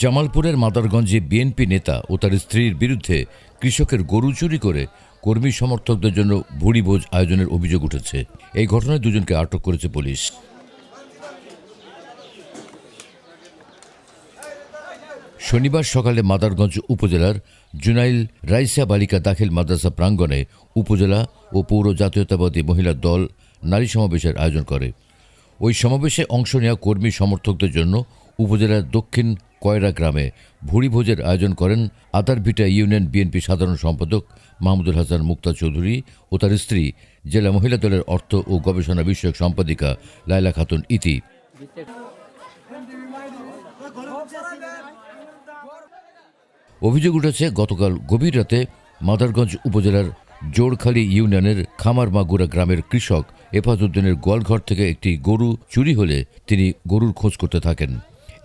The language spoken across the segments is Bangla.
জামালপুরের মাদারগঞ্জে বিএনপি নেতা ও তার স্ত্রীর বিরুদ্ধে কৃষকের গরু চুরি করে কর্মী সমর্থকদের জন্য ভুড়িভোজ আয়োজনের অভিযোগ উঠেছে। এই ঘটনায় দুজনকে আটক করেছে পুলিশ। শনিবার সকালে মাদারগঞ্জ উপজেলার জুনাইল রাইসা বালিকা দাখিল মাদ্রাসা প্রাঙ্গণে উপজেলা ও পৌর জাতীয়তাবাদী মহিলা দল নারী সমাবেশের আয়োজন করে। ওই সমাবেশে অংশ নেওয়া কর্মী সমর্থকদের জন্য উপজেলার দক্ষিণ কয়রা গ্রামে ভুড়িভোজের আয়োজন করেন আদারভিটা ইউনিয়ন বিএনপি সাধারণ সম্পাদক মাহমুদুল হাসান মুক্তা চৌধুরী ও তার স্ত্রী জেলা মহিলা দলের অর্থ ও গবেষণা বিষয়ক সম্পাদিকা লায়লা খাতুন ইতি। অভিযোগ উঠেছে, গতকাল গভীর রাতে মাদারগঞ্জ উপজেলার জোড়খালী ইউনিয়নের খামারমাগুড়া গ্রামের কৃষক এফাজউদ্দিনের গোয়ালঘর থেকে একটি গরু চুরি হলে তিনি গরুর খোঁজ করতে থাকেন।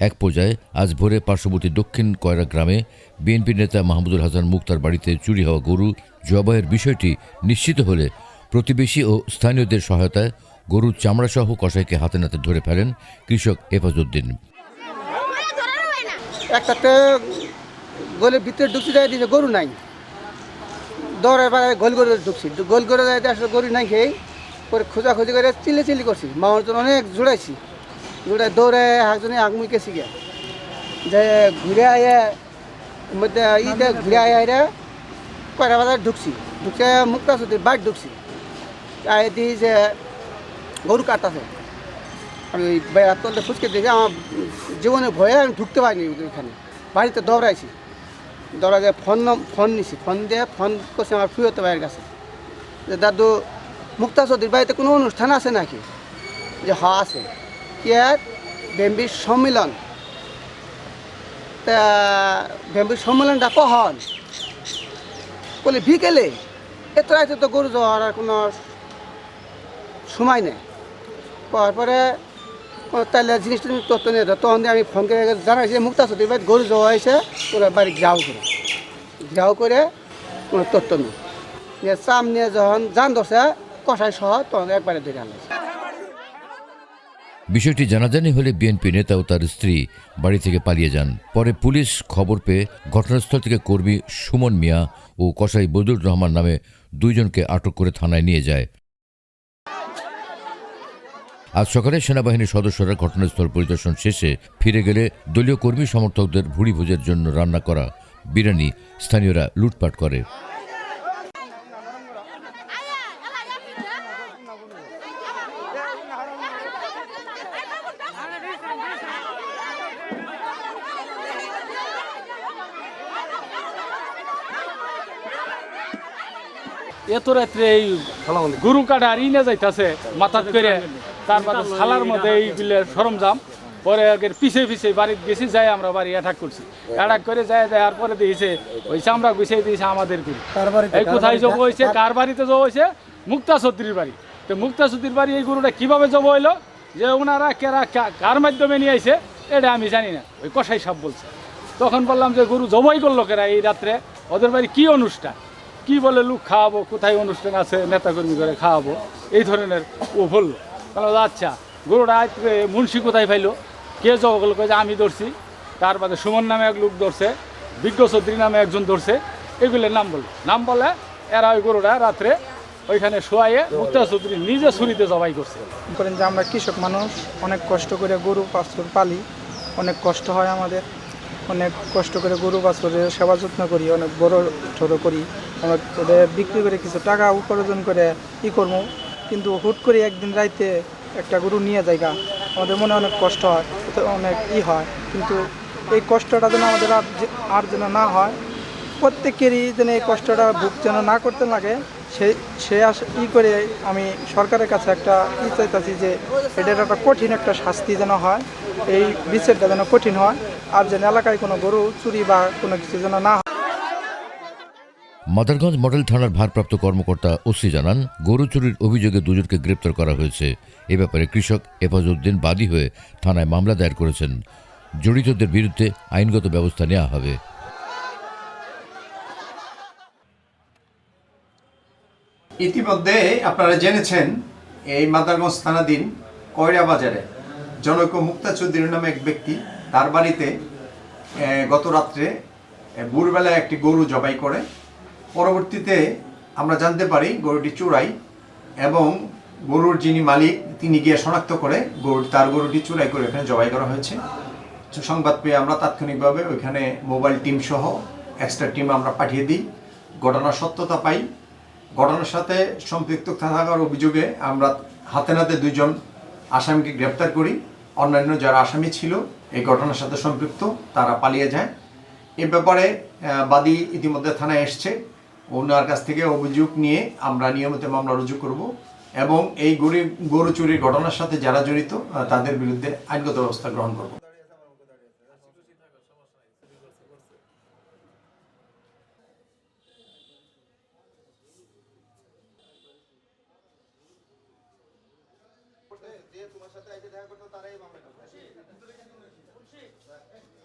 এক পর্যায়ে আজ ভোরে পার্শ্ববর্তী দক্ষিণ কয়রা গ্রামে বিএনপি নেতা মাহমুদুল হাসান মুক্তার বাড়িতে চুরি হওয়া গরু জবাইয়ের বিষয়টি নিশ্চিত হলে প্রতিবেশী ও স্থানীয়দের সহায়তায় গরুর চামড়াসহ কসাইকে হাতে নাতে ধরে ফেলেন কৃষক এফাজউদ্দিন। একটাতে গোলের ভিতরে ঢুকছি যাই দিয়েছে গরু নাই। দৌড়ে এবার গোল করে ঢুকছি। গোল করে আসলে গরু নাই খেয়ে, পরে খোঁজাখুঁজি করে চিল্লি চিল্লি করছি। মামার জন্য অনেক জোড়াইছি। জোড়াই দৌড়ে একজনে আগমুই গেছি গে যে ঘুরে আয়ে, মধ্যে ইতে ঘুরে আয়ে আইরে কয়রা বাজার ঢুকছি। ঢুকে মুক্তা সুতি বাইর ঢুকছি। আয় দিই যে গরু কাটতেছে। আমি ওই ফুচকে দেখে আমার জীবনে ভয়ে আমি ঢুকতে পারিনি ওইখানে। বাড়িতে দৌড়াইছি। দৌড়া দিয়ে ফোন ফোন নিছি। ফোন দিয়ে ফোন করছি আমার প্রিয়ত ভাইয়ের কাছে। যে, দাদু, মুক্তা চৌধুরীর বাড়িতে কোনো অনুষ্ঠান আছে নাকি? যে হ আছে। কি আর বেম্বির সম্মিলন। তা বেম্বির সম্মেলনটা কখন? বলে বিকেলে। এত রাইতে তো গরু যাওয়ার আর কোনো সময় নেই। পাওয়ার পরে ও তাহলে জিনিসটা তুমি তথ্য নিয়ে তখন আমি ফোন করে জানাইছি মুক্তা চৌধুরী বাড়ি গরু যাওয়া হয়েছে ওরা বাড়ি যাও করে। যাও করে কোনো নেই। নিয়ে চাম নিয়ে যখন যান ধরছে কষাই সহ তখন একবারে ধরে আনলাম। বিষয়টি জানাজানি হলে বিএনপি নেতা ও তার স্ত্রী বাড়ি থেকে পালিয়ে যান। পরে পুলিশ খবর পেয়ে ঘটনাস্থল থেকে কর্মী সুমন মিয়া ও কসাই বদরুর রহমান নামে দুইজনকে আটক করে থানায় নিয়ে যায়। আজ সকালে সেনাবাহিনীর সদস্যরা ঘটনাস্থল পরিদর্শন শেষে ফিরে গেলে দলীয় কর্মী সমর্থকদের ভুড়ি ভোজের জন্য রান্না করা বিরিয়ানি স্থানীয়রা লুটপাট করে। এত রাত্রে এই গরু কাটা আর ইনে যাইতাছে মাথাত করে। তারপরে সালার মধ্যে এইগুলো সরঞ্জাম পরে আগের পিছে পিছে বাড়িতে গেছি যাই আমরা বাড়ি অ্যাটাক করছি। অ্যাটাক করে যাই দেওয়ার পরে দিয়েছে ওই চামড়া গুছিয়ে দিয়েছে আমাদের এই কোথায় জব হয়েছে কার বাড়িতে জব হয়েছে? মুক্তা ছত্রীর বাড়ি। তো মুক্তা ছত্রীর বাড়ি এই গরুটা কীভাবে জব হইল? যে ওনারা কেরা কার মাধ্যমে নিয়ে আইছে এটা আমি জানি না। ওই কষাই সব বলছে। তখন বললাম যে গরু জবাই করল কেরা এই রাত্রে? ওদের বাড়ি কি অনুষ্ঠান? কি বলে লোক খাওয়াবো? কোথায় অনুষ্ঠান আছে? নেতাকর্মী করে খাওয়াবো? এই ধরনের ও বলল। বলল আচ্ছা গরুটা মুন্সি কোথায় পাইলো? কে জবাই কয়ে যে আমি ধরছি। তার বাদে সুমন নামে এক লোক ধরছে বিজ্ঞ চৌধুরী নামে একজন ধরছে। এগুলোর নাম বলল নাম বলে, এরা ওই গরুটা রাত্রে ওইখানে শোয়াইয়ে মুক্তা চৌধুরী নিজে ছুরিতে জবাই করছে। করেন যে আমরা কৃষক মানুষ, অনেক কষ্ট করে গরু বাছুর পালি, অনেক কষ্ট হয় আমাদের। অনেক কষ্ট করে গরু বাছুরের সেবা যত্ন করি, অনেক বড় ছোটো করি। অনেক বিক্রি করে কিছু টাকা উপার্জন করে ই করব। কিন্তু হুট করে একদিন রাইতে একটা গরু নিয়ে যায়গা আমাদের মনে অনেক কষ্ট হয় অনেক ই হয়। কিন্তু এই কষ্টটা যেন আমাদের আর আর যেন না হয়, প্রত্যেকেরই যেন এই কষ্টটা ভোগ যেন না করতে লাগে, সে সে আস, ই করে আমি সরকারের কাছে একটা ই চাইতেছি যে, এটার একটা কঠিন একটা শাস্তি যেন হয়, এই বিচারটা যেন কঠিন হয়। আর যেন এলাকায় কোনো গরু চুরি বা কোনো কিছু যেন না মাদারগঞ্জ মডেল থানার ভারপ্রাপ্ত কর্মকর্তা ওসি জানান গরু চুরির অভিযোগে দুজনকে গ্রেপ্তার করা হয়েছে। এ ব্যাপারে কৃষক এফাজউদ্দিন বাদী হয়ে থানায় মামলা দায়ের করেছেন। জড়িতদের বিরুদ্ধে আইনগত ব্যবস্থা নেওয়া হবে। ইতিমধ্যে আপনারা জেনেছেন এই মাদারগঞ্জ থানাধীন কয়রা বাজারে জনৈক মুক্তা চৌধুরী নামে এক ব্যক্তি তার বাড়িতে গত রাত্রে ভোরবেলায় একটি গরু জবাই করে। পরবর্তীতে আমরা জানতে পারি গরুটি চোরাই এবং গরুর যিনি মালিক, তিনি গিয়ে শনাক্ত করে গরু তার গরুটি চুরাই করে এখানে জবাই করা হয়েছে। সংবাদ পেয়ে আমরা তাৎক্ষণিকভাবে ওইখানে মোবাইল টিম সহ এক্সট্রা টিম আমরা পাঠিয়ে দিই। ঘটনার সত্যতা পাই। ঘটনার সাথে সম্পৃক্ত থাকার অভিযোগে আমরা হাতে নাতে দুজন আসামিকে গ্রেপ্তার করি। অন্যান্য যারা আসামি ছিল এই ঘটনার সাথে সম্পৃক্ত, তারা পালিয়ে যায়। এ ব্যাপারে বাদী ইতিমধ্যে থানায় এসছে। ওনার কাছ থেকে অভিযোগ নিয়ে আমরা নিয়মিত মামলা রুজু করব এবং এই গরিব গরু চুরির ঘটনার সাথে যারা জড়িত তাদের বিরুদ্ধে আইনগত ব্যবস্থা গ্রহণ করব। যে তোমার সাথে দেখা করতো, তারাই মামলা Six.